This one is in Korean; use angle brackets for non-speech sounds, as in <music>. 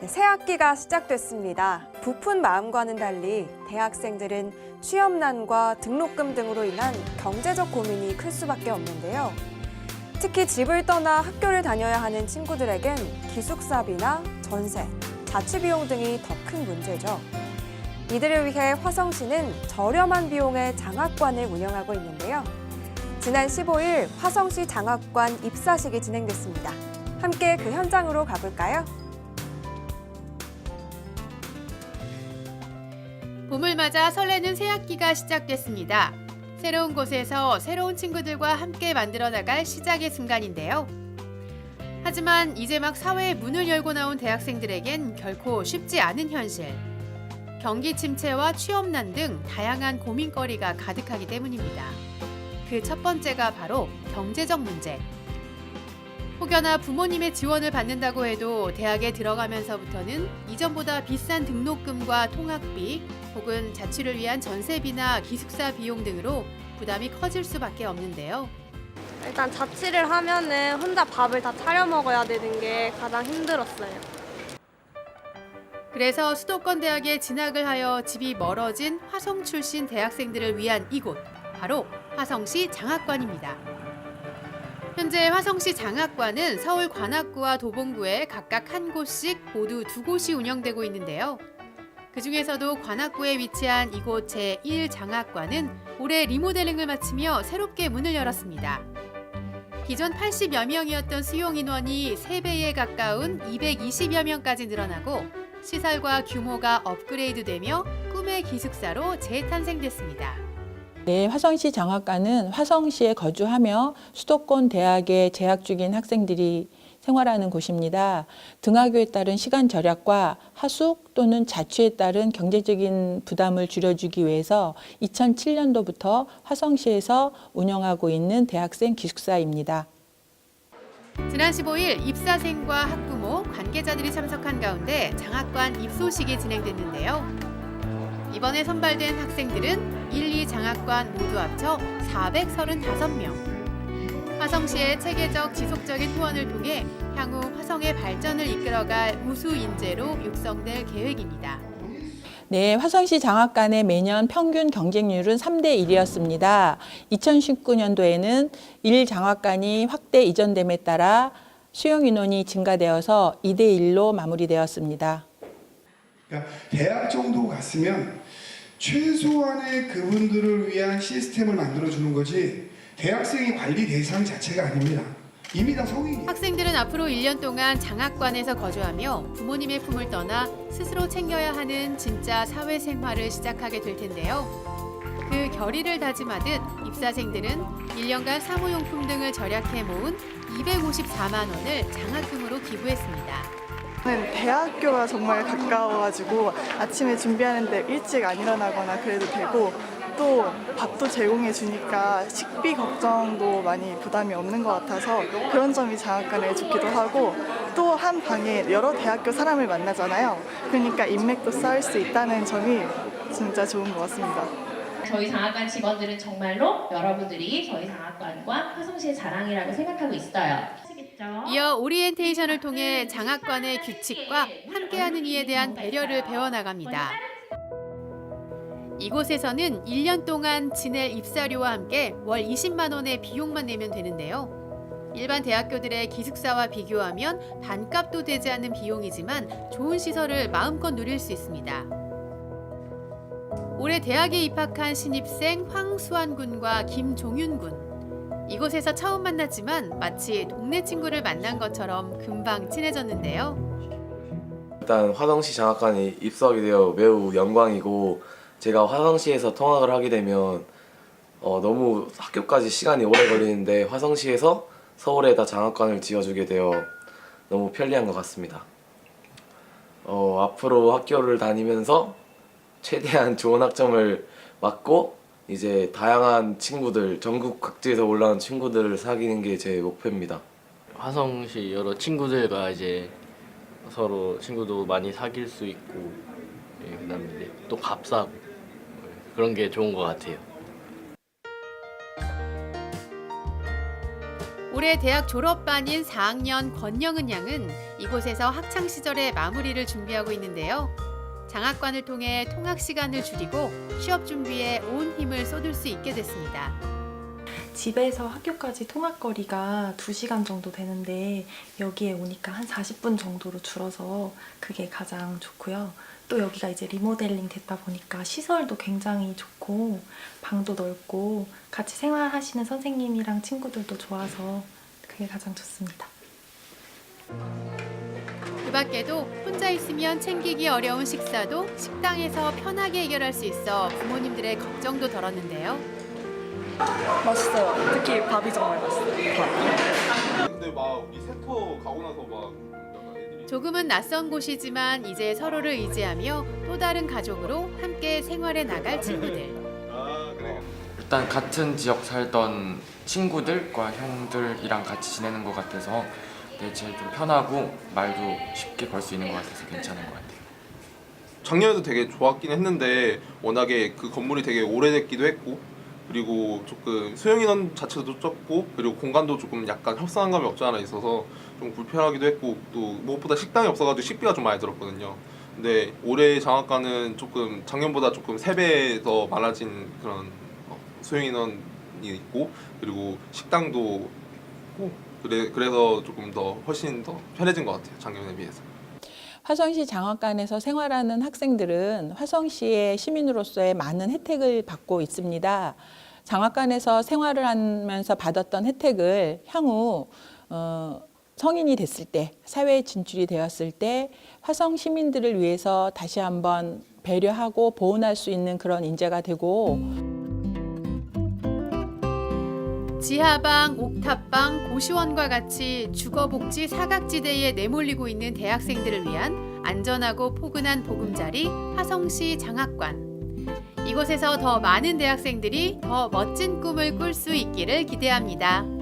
네, 새 학기가 시작됐습니다. 부푼 마음과는 달리 대학생들은 취업난과 등록금 등으로 인한 경제적 고민이 클 수밖에 없는데요. 특히 집을 떠나 학교를 다녀야 하는 친구들에겐 기숙사비나 전세, 자취비용 등이 더 큰 문제죠. 이들을 위해 화성시는 저렴한 비용의 장학관을 운영하고 있는데요. 지난 15일 화성시 장학관 입사식이 진행됐습니다. 함께 그 현장으로 가볼까요? 봄을 맞아 설레는 새 학기가 시작됐습니다. 새로운 곳에서 새로운 친구들과 함께 만들어 나갈 시작의 순간인데요. 하지만 이제 막 사회의 문을 열고 나온 대학생들에겐 결코 쉽지 않은 현실. 경기 침체와 취업난 등 다양한 고민거리가 가득하기 때문입니다. 그 첫 번째가 바로 경제적 문제. 혹여나 부모님의 지원을 받는다고 해도 대학에 들어가면서부터는 이전보다 비싼 등록금과 통학비 혹은 자취를 위한 전세비나 기숙사 비용 등으로 부담이 커질 수밖에 없는데요. 일단 자취를 하면은 혼자 밥을 다 차려 먹어야 되는 게 가장 힘들었어요. 그래서 수도권 대학에 진학을 하여 집이 멀어진 화성 출신 대학생들을 위한 이곳 바로 화성시 장학관입니다. 현재 화성시 장학관은 서울 관악구와 도봉구에 각각 한 곳씩 모두 두 곳이 운영되고 있는데요. 그 중에서도 관악구에 위치한 이곳 제1장학관은 올해 리모델링을 마치며 새롭게 문을 열었습니다. 기존 80여 명이었던 수용 인원이 3배에 가까운 220여 명까지 늘어나고 시설과 규모가 업그레이드되며 꿈의 기숙사로 재탄생됐습니다. 네, 화성시 장학관은 화성시에 거주하며 수도권 대학에 재학 중인 학생들이 생활하는 곳입니다. 등하교에 따른 시간 절약과 하숙 또는 자취에 따른 경제적인 부담을 줄여주기 위해서 2007년도부터 화성시에서 운영하고 있는 대학생 기숙사입니다. 지난 15일 입사생과 학부모, 관계자들이 참석한 가운데 장학관 입소식이 진행됐는데요. 이번에 선발된 학생들은 1, 2 장학관 모두 합쳐 435명. 화성시의 체계적 지속적인 후원을 통해 향후 화성의 발전을 이끌어갈 우수 인재로 육성될 계획입니다. 네, 화성시 장학관의 매년 평균 경쟁률은 3대 1이었습니다. 2019년도에는 1 장학관이 확대 이전됨에 따라 수용 인원이 증가되어서 2대 1로 마무리되었습니다. 그러니까 대학 정도 갔으면 최소한의 그분들을 위한 시스템을 만들어 주는 거지 대학생이 관리 대상 자체가 아닙니다. 이미 다 성인이에요. 학생들은 앞으로 1년 동안 장학관에서 거주하며 부모님의 품을 떠나 스스로 챙겨야 하는 진짜 사회생활을 시작하게 될 텐데요. 그 결의를 다짐하듯 입사생들은 1년간 사무용품 등을 절약해 모은 254만 원을 장학금으로 기부했습니다. 저는 대학교가 정말 가까워가지고 아침에 준비하는데 일찍 안 일어나거나 그래도 되고 또 밥도 제공해 주니까 식비 걱정도 많이 부담이 없는 것 같아서 그런 점이 장학관에 좋기도 하고 또 한 방에 여러 대학교 사람을 만나잖아요. 그러니까 인맥도 쌓을 수 있다는 점이 진짜 좋은 것 같습니다. 저희 장학관 직원들은 정말로 여러분들이 저희 장학관과 화성시의 자랑이라고 생각하고 있어요. 이어 오리엔테이션을 통해 장학관의 규칙과 함께하는 이에 대한 배려를 배워나갑니다. 이곳에서는 1년 동안 지낼 입사료와 함께 월 20만 원의 비용만 내면 되는데요. 일반 대학교들의 기숙사와 비교하면 반값도 되지 않는 비용이지만 좋은 시설을 마음껏 누릴 수 있습니다. 올해 대학에 입학한 신입생 황수환 군과 김종윤 군. 이곳에서 처음 만났지만 마치 동네 친구를 만난 것처럼 금방 친해졌는데요. 일단 화성시 장학관에 입소하게 되어 매우 영광이고 제가 화성시에서 통학을 하게 되면 어, 너무 학교까지 시간이 오래 걸리는데 화성시에서 서울에다 장학관을 지어주게 되어 너무 편리한 것 같습니다. 어, 앞으로 학교를 다니면서 최대한 좋은 학점을 맡고 이제 다양한 친구들 전국 각지에서 올라온 친구들을 사귀는 게 제 목표입니다. 화성시 여러 친구들과 이제 서로 친구도 많이 사귈 수 있고 예, 그다음에 이제 또 값싸고 예, 그런 게 좋은 것 같아요. 올해 대학 졸업반인 4학년 권영은 양은 이곳에서 학창 시절의 마무리를 준비하고 있는데요. 장학관을 통해 통학 시간을 줄이고 취업 준비에 온 힘을 쏟을 수 있게 됐습니다. 집에서 학교까지 통학거리가 2시간 정도 되는데 여기에 오니까 한 40분 정도로 줄어서 그게 가장 좋고요. 또 여기가 이제 리모델링 됐다 보니까 시설도 굉장히 좋고 방도 넓고 같이 생활하시는 선생님이랑 친구들도 좋아서 그게 가장 좋습니다. 그 밖에도 혼자 있으면 챙기기 어려운 식사도 식당에서 편하게 해결할 수 있어 부모님들의 걱정도 덜었는데요. 맛있어요. 특히 밥이 정말 맛있어요. 밥. 근데 막 우리 세터 가고 나서 막 약간 애들이 조금은 낯선 곳이지만 이제 서로를 의지하며 또 다른 가족으로 함께 생활해 나갈 친구들. <laughs> 아 그래 일단 같은 지역 살던 친구들과 형들이랑 같이 지내는 것 같아서 네, 제일 좀 편하고 말도 쉽게 걸 수 있는 것 같아서 괜찮은 것 같아요. 작년에도 되게 좋았긴 했는데 워낙에 그 건물이 되게 오래됐기도 했고 그리고 조금 수용 인원 자체도 적고 그리고 공간도 조금 약간 협소한 감이 없지 않아 있어서 좀 불편하기도 했고 또 무엇보다 식당이 없어가지고 식비가 좀 많이 들었거든요. 근데 올해 장학관은 조금 작년보다 조금 세 배 더 많아진 그런 어, 수용 인원이 있고 그리고 식당도 있고 그래 그래서 조금 더 훨씬 더 편해진 것 같아요 작년에 비해서. 화성시 장학관에서 생활하는 학생들은 화성시의 시민으로서의 많은 혜택을 받고 있습니다. 장학관에서 생활을 하면서 받았던 혜택을 향후 어, 성인이 됐을 때, 사회에 진출이 되었을 때 화성 시민들을 위해서 다시 한번 배려하고 보온할 수 있는 그런 인재가 되고 지하방, 옥탑방, 고시원과 같이 주거복지 사각지대에 내몰리고 있는 대학생들을 위한 안전하고 포근한 보금자리 화성시 장학관. 이곳에서 더 많은 대학생들이 더 멋진 꿈을 꿀 수 있기를 기대합니다.